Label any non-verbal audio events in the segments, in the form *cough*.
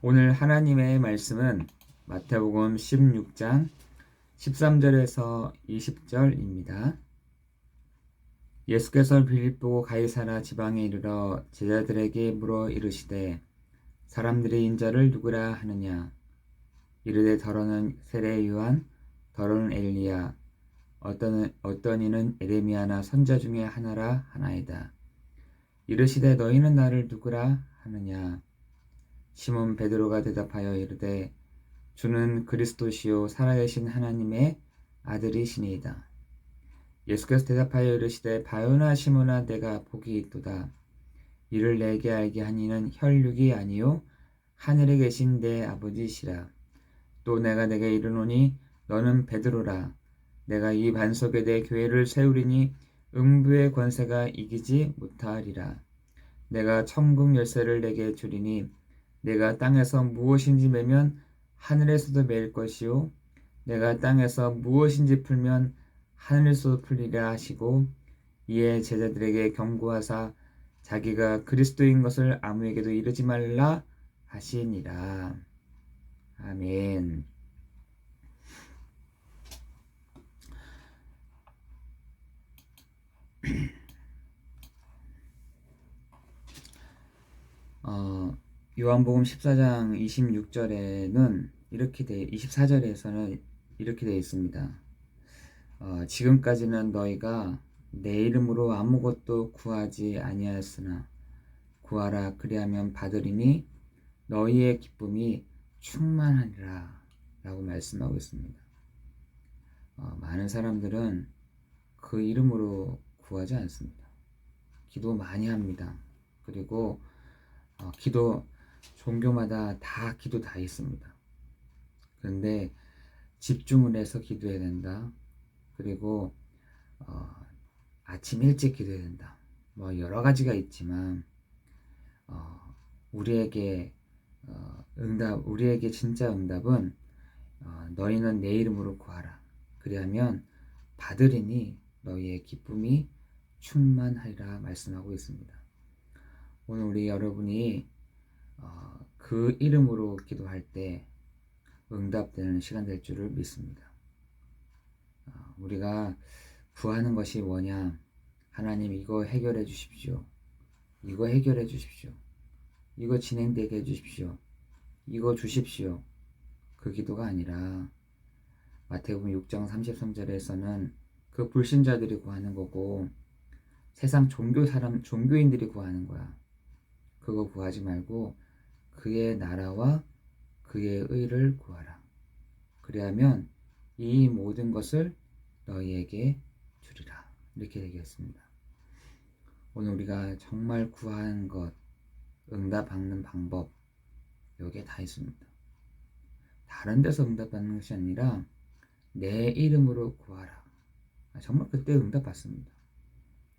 오늘 하나님의 말씀은 마태복음 16장 13절에서 20절입니다. 예수께서 빌립보 가이사라 지방에 이르러 제자들에게 물어 이르시되 사람들의 인자를 누구라 하느냐? 이르되 더러는 세례 요한 더러는 엘리야. 어떤 어떤 이는 에레미야나 선자 중에 하나라 하나이다. 이르시되 너희는 나를 누구라 하느냐 시몬 베드로가 대답하여 이르되 주는 그리스도시요 살아계신 하나님의 아들이시니이다. 예수께서 대답하여 이르시되 바요나 시몬아 내가 복이 있도다. 이를 내게 알게 하니는 혈육이 아니요 하늘에 계신 내 아버지시라. 또 내가 내게 이르노니 너는 베드로라. 내가 이 반석에 내 교회를 세우리니 음부의 권세가 이기지 못하리라. 내가 천국 열쇠를 내게 주리니 내가 땅에서 무엇인지 매면 하늘에서도 매일 것이요 내가 땅에서 무엇인지 풀면 하늘에서도 풀리라 하시고 이에 제자들에게 경고하사 자기가 그리스도인 것을 아무에게도 이르지 말라 하시니라. 아멘. *clears throat* 어, 요한복음 14장 26절에는 이렇게 돼 24절에서는 이렇게 되어 있습니다. 어, 지금까지는 너희가 내 이름으로 아무것도 구하지 아니하였으나 구하라 그리하면 받으리니 너희의 기쁨이 충만하리라 라고 말씀하고 있습니다. 어, 많은 사람들은 그 이름으로 구하지 않습니다. 기도 많이 합니다. 그리고 어, 기도 종교마다 다 기도 다 있습니다. 그런데 집중을 해서 기도해야 된다. 그리고 어, 아침 일찍 기도해야 된다. 뭐 여러 가지가 있지만 어, 우리에게 어, 응답, 우리에게 진짜 응답은 어, 너희는 내 이름으로 구하라. 그리하면 받으리니 너희의 기쁨이 충만하리라 말씀하고 있습니다. 오늘 우리 여러분이 어, 그 이름으로 기도할 때 응답되는 시간 될 줄을 믿습니다. 어, 우리가 구하는 것이 뭐냐? 하나님 이거 해결해 주십시오. 이거 해결해 주십시오. 이거 진행되게 해 주십시오. 이거 주십시오. 그 기도가 아니라 마태복음 6장 33절에서는 그 불신자들이 구하는 거고 세상 종교 사람 종교인들이 구하는 거야. 그거 구하지 말고 그의 나라와 그의 의를 구하라. 그리하면 이 모든 것을 너희에게 주리라. 이렇게 얘기했습니다. 오늘 우리가 정말 구하는 것, 응답 받는 방법, 여기에 다 있습니다. 다른 데서 응답 받는 것이 아니라 내 이름으로 구하라. 아, 정말 그때 응답 받습니다.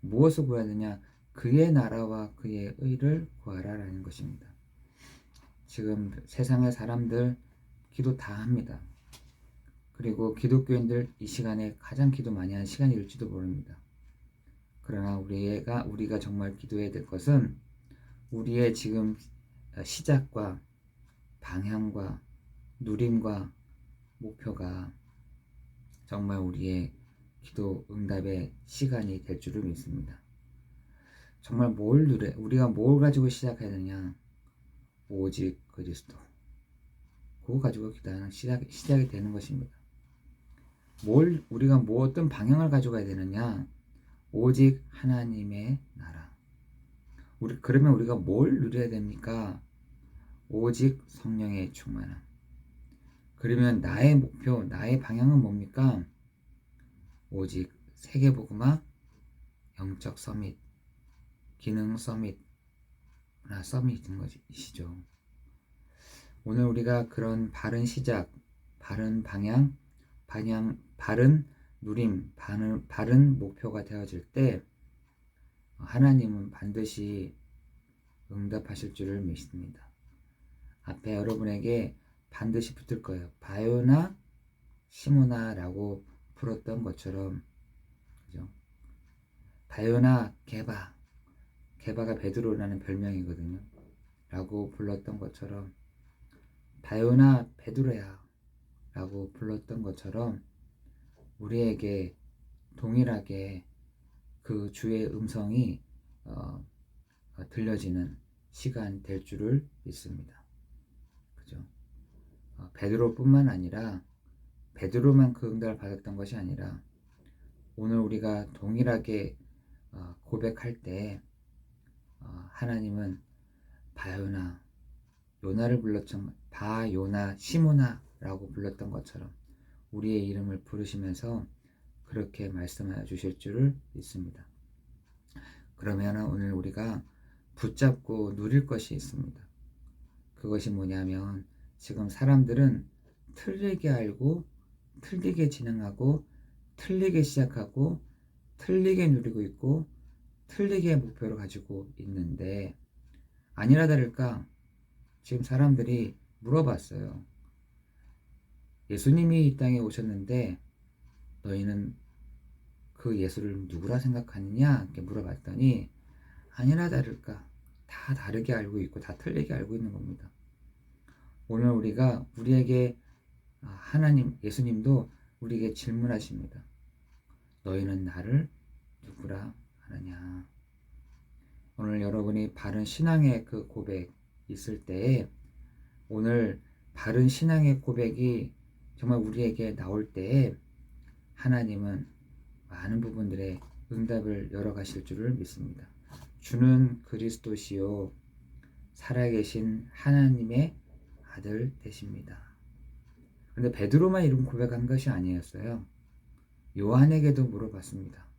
무엇을 구해야 되냐? 그의 나라와 그의 의를 구하라라는 것입니다. 지금 세상의 사람들 기도 다 합니다. 그리고 기독교인들 이 시간에 가장 기도 많이 하는 시간일지도 모릅니다. 그러나 우리가 우리가 정말 기도해야 될 것은 우리의 지금 시작과 방향과 누림과 목표가 정말 우리의 기도 응답의 시간이 될 줄을 믿습니다. 정말 뭘 누려 우리가 뭘 가지고 시작해야 되냐? 오직 그리스도. 그거 가지고 기도하는 시작, 시작이 되는 것입니다. 뭘 우리가 뭐 어떤 방향을 가져가야 되느냐? 오직 하나님의 나라. 우리 그러면 우리가 뭘 누려야 됩니까? 오직 성령의 충만함. 그러면 나의 목표, 나의 방향은 뭡니까? 오직 세계복음화 영적 서밋, 기능 서밋, 나 서밋인 것이시죠. 오늘 우리가 그런 바른 시작, 바른 방향, 방향, 바른 누림, 바른, 바른 목표가 되어질 때 하나님은 반드시 응답하실 줄을 믿습니다. 앞에 여러분에게 반드시 붙을 거예요. 바요나 시모나라고 불었던 것처럼 그죠? 바요나 개바 개바가 베드로라는 별명이거든요. 라고 불렀던 것처럼 바요나 베드로야 라고 불렀던 것처럼 우리에게 동일하게 그 주의 음성이 어, 어, 들려지는 시간 될 줄을 믿습니다. 그죠? 어, 베드로뿐만 아니라 베드로만 그 응답을 받았던 것이 아니라 오늘 우리가 동일하게 어, 고백할 때 어, 하나님은 바요나 요나를 불렀던 바요나 시모나라고 불렀던 것처럼 우리의 이름을 부르시면서 그렇게 말씀하여 주실 줄을 믿습니다. 그러면 오늘 우리가 붙잡고 누릴 것이 있습니다. 그것이 뭐냐면 지금 사람들은 틀리게 알고 틀리게 진행하고 틀리게 시작하고 틀리게 누리고 있고 틀리게 목표를 가지고 있는데 아니라 다를까 지금 사람들이 물어봤어요. 예수님이 이 땅에 오셨는데 너희는 그 예수를 누구라 생각하느냐? 이렇게 물어봤더니 아니라 다를까 다 다르게 알고 있고 다 틀리게 알고 있는 겁니다. 오늘 우리가 우리에게 아, 하나님 예수님도 우리에게 질문하십니다. 너희는 나를 누구라 하느냐? 오늘 여러분이 바른 신앙의 그 고백 있을 때에 오늘 바른 신앙의 고백이 정말 우리에게 나올 때에 하나님은 많은 부분들의 응답을 열어가실 줄을 믿습니다. 주는 그리스도시요 살아계신 하나님의 아들 되십니다. 근데 베드로만 이름 고백한 것이 아니었어요. 요한에게도 물어봤습니다.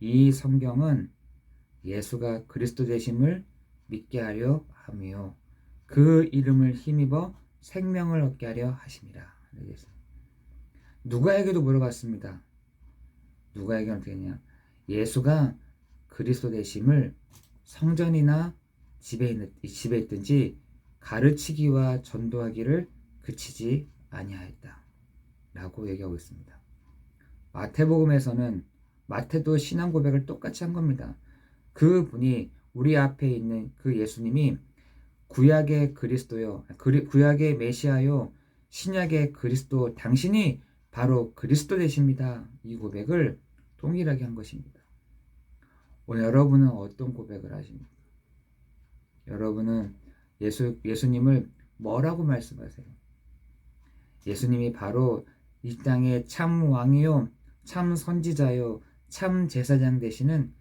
이 성경은 예수가 그리스도 되심을 믿게 하려 하며 그 이름을 힘입어 생명을 얻게 하려 하심이라. 누가에게도 물어봤습니다. 누가에게 어떻게 했냐? 예수가 그리스도 되심을 성전이나 집에, 있, 집에 있든지 가르치기와 전도하기를 그치지 아니하였다. 라고 얘기하고 있습니다. 마태복음에서는 마태도 신앙 고백을 똑같이 한 겁니다. 그 분이 우리 앞에 있는 그 예수님이 구약의 그리스도요, 구약의 메시아요, 신약의 그리스도, 당신이 바로 그리스도 되십니다. 이 고백을 동일하게 한 것입니다. 오늘 여러분은 어떤 고백을 하십니까? 여러분은 예수, 예수님을 뭐라고 말씀하세요? 예수님이 바로 이 땅의 참 왕이요, 참 선지자요, 참 제사장 되시는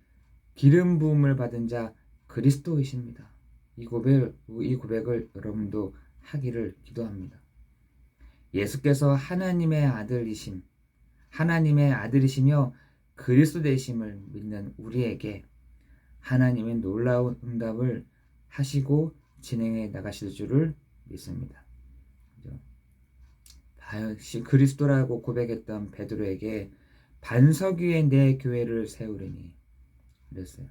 기름 부음을 받은 자 그리스도이십니다. 이 고백 이 고백을 여러분도 하기를 기도합니다. 예수께서 하나님의 아들이심, 하나님의 아들이시며 그리스도 되심을 믿는 우리에게 하나님의 놀라운 응답을 하시고 진행해 나가실 줄을 믿습니다. 그죠? 그리스도라고 고백했던 베드로에게 반석 위에 내 교회를 세우리니 그랬어요.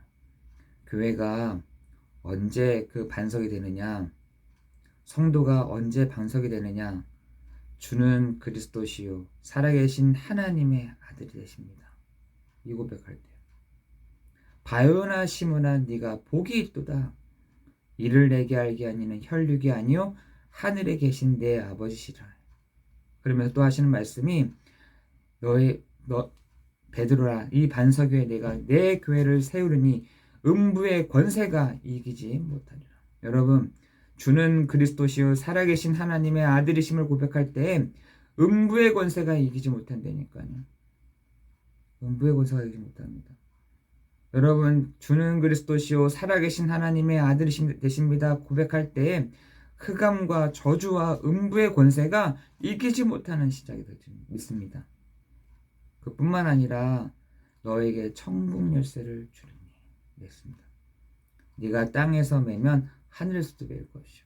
교회가 언제 그 반석이 되느냐? 성도가 언제 반석이 되느냐? 주는 그리스도시요 살아계신 하나님의 아들이 되십니다. 이 고백할 때 바요나 시므나 네가 복이 있도다. 이를 내게 알게 아니는 혈육이 아니요 하늘에 계신 내 아버지시라. 그러면서 또 하시는 말씀이 너의 너 베드로라 이 반석 위에 내가 내 교회를 세우르니 음부의 권세가 이기지 못하리라. 여러분 주는 그리스도시요 살아계신 하나님의 아들이심을 고백할 때 음부의 권세가 이기지 못한다니까요. 음부의 권세가 이기지 못합니다. 여러분 주는 그리스도시요 살아계신 하나님의 아들이심 되십니다. 고백할 때 흑암과 저주와 음부의 권세가 이기지 못하는 시작이 될줄 믿습니다. 그뿐만 아니라 너에게 천국 열쇠를 주리니 냈습니다. 네가 땅에서 매면 하늘에서도 매일 것이요.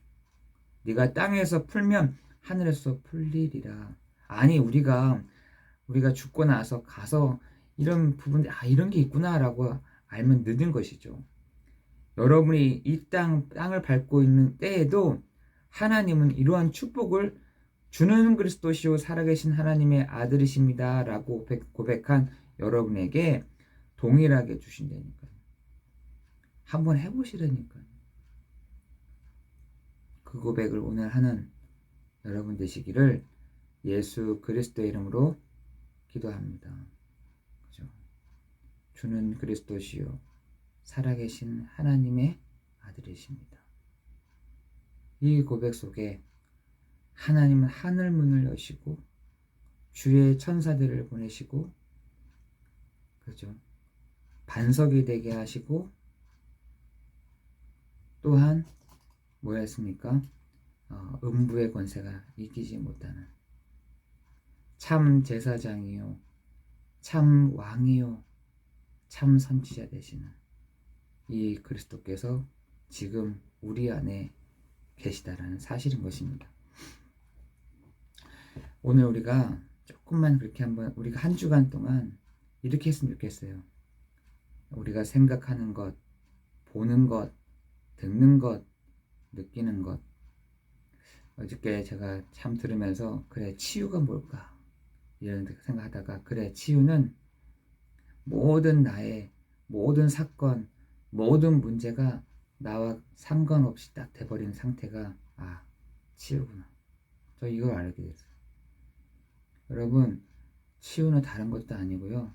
네가 땅에서 풀면 하늘에서 풀리리라. 아니 우리가 우리가 죽고 나서 가서 이런 부분 아 이런 게 있구나라고 알면 늦은 것이죠. 여러분이 이 땅 땅을 밟고 있는 때에도 하나님은 이러한 축복을 주는 그리스도시요 살아계신 하나님의 아들이십니다라고 고백한 여러분에게 동일하게 주신다니까요. 한번 해보시라니까요. 그 고백을 오늘 하는 여러분 되시기를 예수 그리스도의 이름으로 기도합니다. 그죠? 주는 그리스도시요 살아계신 하나님의 아들이십니다. 이 고백 속에 하나님은 하늘 문을 여시고 주의 천사들을 보내시고 그죠? 반석이 되게 하시고 또한 뭐였습니까? 어, 음부의 권세가 이기지 못하는 참 제사장이요 참 왕이요 참 선지자 되시는 이 그리스도께서 지금 우리 안에 계시다라는 사실인 것입니다. 오늘 우리가 조금만 그렇게 한번 우리가 한 주간 동안 이렇게 했으면 좋겠어요. 우리가 생각하는 것, 보는 것, 듣는 것, 느끼는 것. 어저께 제가 참 들으면서 그래 치유가 뭘까 이런 생각하다가 그래 치유는 모든 나의 모든 사건, 모든 문제가 나와 상관없이 딱 돼버린 상태가 아 치유구나. 저 이걸 알게 됐어요. 여러분 치유는 다른 것도 아니고요.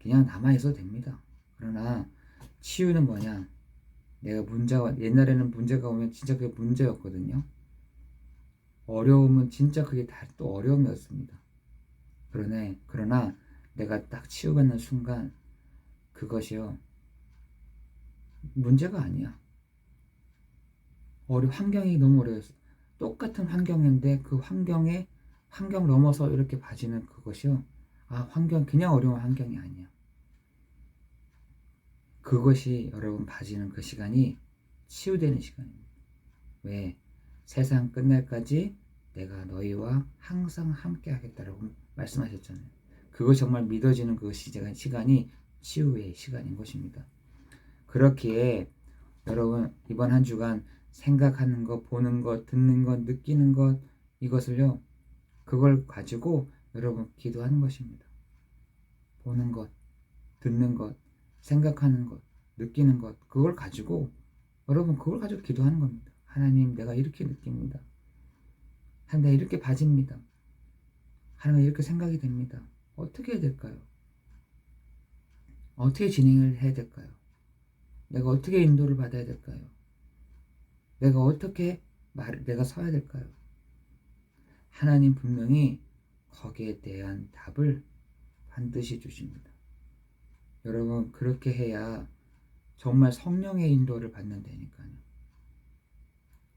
그냥 남아 있어도 됩니다. 그러나 치유는 뭐냐? 내가 문제가 옛날에는 문제가 오면 진짜 그게 문제였거든요. 어려움은 진짜 그게 다 또 어려움이었습니다. 그러네 그러나 내가 딱 치유받는 순간 그것이요 문제가 아니야. 어려 환경이 너무 어려웠어. 똑같은 환경인데 그 환경에 환경 넘어서 이렇게 봐지는 그것이요. 아 환경 그냥 어려운 환경이 아니야. 그것이 여러분 봐지는 그 시간이 치유되는 시간입니다. 왜? 세상 끝날까지 내가 너희와 항상 함께 하겠다라고 말씀하셨잖아요. 그것이 정말 믿어지는 그 시간이 치유의 시간인 것입니다. 그렇기에 여러분 이번 한 주간 생각하는 것, 보는 것, 듣는 것, 느끼는 것 이것을요 그걸 가지고 여러분 기도하는 것입니다. 보는 것, 듣는 것, 생각하는 것, 느끼는 것 그걸 가지고 여러분 그걸 가지고 기도하는 겁니다. 하나님 내가 이렇게 느낍니다. 하나님 이렇게 봐집니다. 하나님 이렇게 생각이 됩니다. 어떻게 해야 될까요? 어떻게 진행을 해야 될까요? 내가 어떻게 인도를 받아야 될까요? 내가 어떻게 말, 내가 서야 될까요? 하나님 분명히 거기에 대한 답을 반드시 주십니다. 여러분, 그렇게 해야 정말 성령의 인도를 받는 다니까요.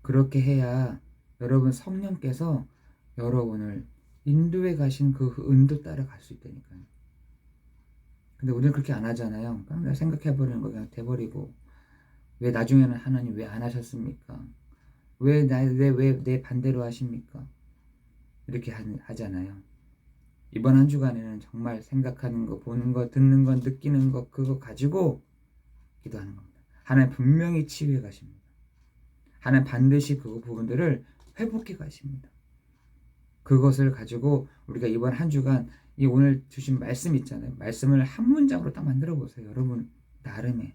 그렇게 해야 여러분 성령께서 여러분을 인도에 가신 그 은도 따라갈 수 있다니까요. 근데 우리는 그렇게 안 하잖아요. 그냥 생각해버리는 거 그냥 돼버리고 왜 나중에는 하나님 왜 안 하셨습니까? 왜 나 왜 왜 내 반대로 하십니까? 이렇게 하, 잖아요 이번 한 주간에는 정말 생각하는 거, 보는 거, 듣는 거, 느끼는 거 그거 가지고 기도하는 겁니다. 하나님 분명히 치유해 가십니다. 하나님 반드시 그 부분들을 회복해 가십니다. 그것을 가지고 우리가 이번 한 주간 이 오늘 주신 말씀 있잖아요. 말씀을 한 문장으로 딱 만들어 보세요. 여러분 나름의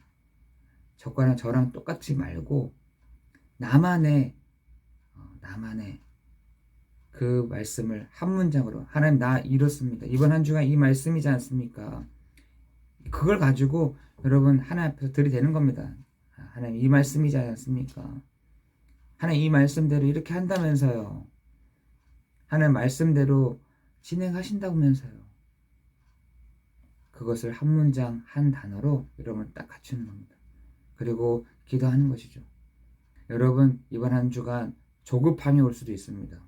저거랑 저랑 똑같이 말고 나만의 어, 나만의 그 말씀을 한 문장으로 하나님 나 이렇습니다. 이번 한 주간 이 말씀이지 않습니까? 그걸 가지고 여러분 하나님 앞에서 들이대는 겁니다. 하나님 이 말씀이지 않습니까? 하나님 이 말씀대로 이렇게 한다면서요. 하나님 말씀대로 진행하신다면서요. 그것을 한 문장 한 단어로 여러분 딱 갖추는 겁니다. 그리고 기도하는 것이죠. 여러분 이번 한 주간 조급함이 올 수도 있습니다.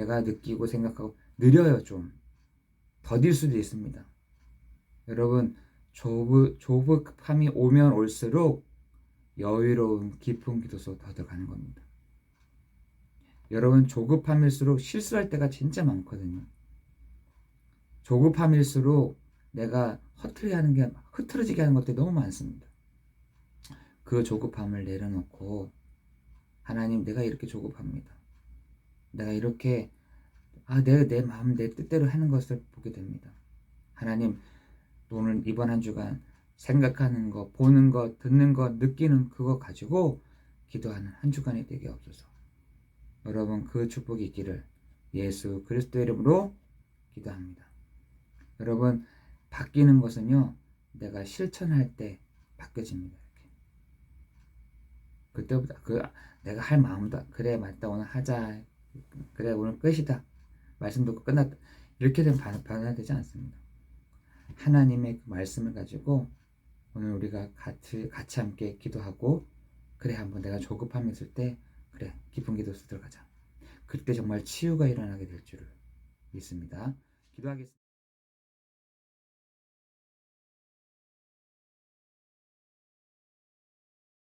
내가 느끼고 생각하고 느려요 좀 더딜 수도 있습니다. 여러분 조급, 조급함이 오면 올수록 여유로운 깊은 기도소 더 들어가는 겁니다. 여러분 조급함일수록 실수할 때가 진짜 많거든요. 조급함일수록 내가 허트리 하는 게 흐트러지게 하는 것들이 너무 많습니다. 그 조급함을 내려놓고 하나님 내가 이렇게 조급합니다. 내가 이렇게 아 내가 내 마음 내 뜻대로 하는 것을 보게 됩니다. 하나님 오늘 이번 한 주간 생각하는 것, 보는 것, 듣는 것, 느끼는 그거 가지고 기도하는 한 주간이 되게 없어서 여러분 그 축복이 있기를 예수 그리스도 이름으로 기도합니다. 여러분 바뀌는 것은요 내가 실천할 때 바뀌어집니다. 이렇게. 그때보다 그 내가 할 마음도 그래 맞다 오늘 하자 그래 오늘 끝이다 말씀 듣고 끝났다 이렇게 되면 반- 반환되지 않습니다. 하나님의 그 말씀을 가지고 오늘 우리가 같이 같이 함께 기도하고 그래 한번 내가 조급함이 있을 때 그래 깊은 기도에서 들어가자. 그때 정말 치유가 일어나게 될 줄을 믿습니다. 기도하겠습니다.